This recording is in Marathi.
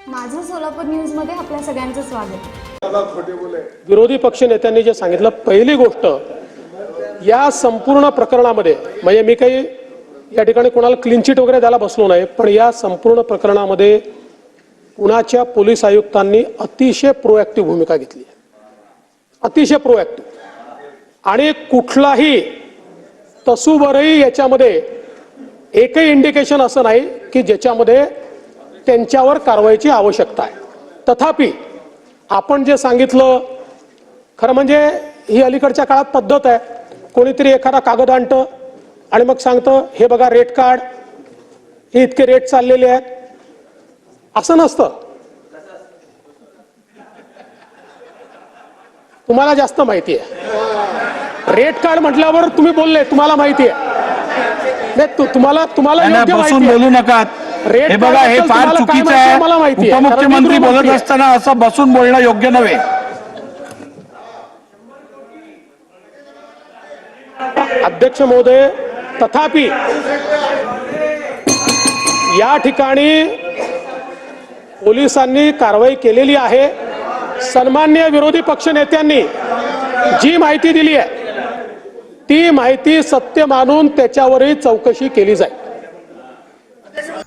सोलापूर न्यूजमध्ये आपल्या सगळ्यांचं स्वागत. विरोधी पक्ष नेत्यांनी जे सांगितलं पहिली गोष्ट या संपूर्ण प्रकरणामध्ये म्हणजे मी काही या ठिकाणी कोणाला क्लीन चिट वगैरे द्यायला बसलो नाही पण या संपूर्ण प्रकरणामध्ये पुण्याच्या पोलीस आयुक्तांनी अतिशय प्रोॲक्टिव्ह भूमिका घेतली अतिशय प्रोॲक्टिव्ह आणि कुठलाही तसूबरही याच्यामध्ये एकही इंडिकेशन असं नाही की ज्याच्यामध्ये त्यांच्यावर कारवाईची आवश्यकता आहे. तथापि आपण जे सांगितलं खरं म्हणजे ही अलीकडच्या काळात पद्धत आहे. कोणीतरी एखादा कागद आणतं आणि मग सांगतं हे बघा रेट कार्ड हे इतके रेट चाललेले आहेत. असं नसतं. तुम्हाला माहिती आहे. रेट कार्ड म्हटल्यावर तुम्ही बोलले तुम्हाला माहिती आहे. नाही तु- तुम्हाला तुम्हाला बोलू. नका. हे बघा हे फार चुकीचं आहे. उपमुख्यमंत्री बोलत. असताना असं बसून बोलणं योग्य नव्हे. अध्यक्ष महोदय तथापि या ठिकाणी पोलिसांनी कारवाई केलेली आहे. सन्मान्य विरोधी पक्ष नेत्यांनी जी माहिती दिली आहे ती माहिती सत्य मानून त्याच्यावरही चौकशी केली जाईल.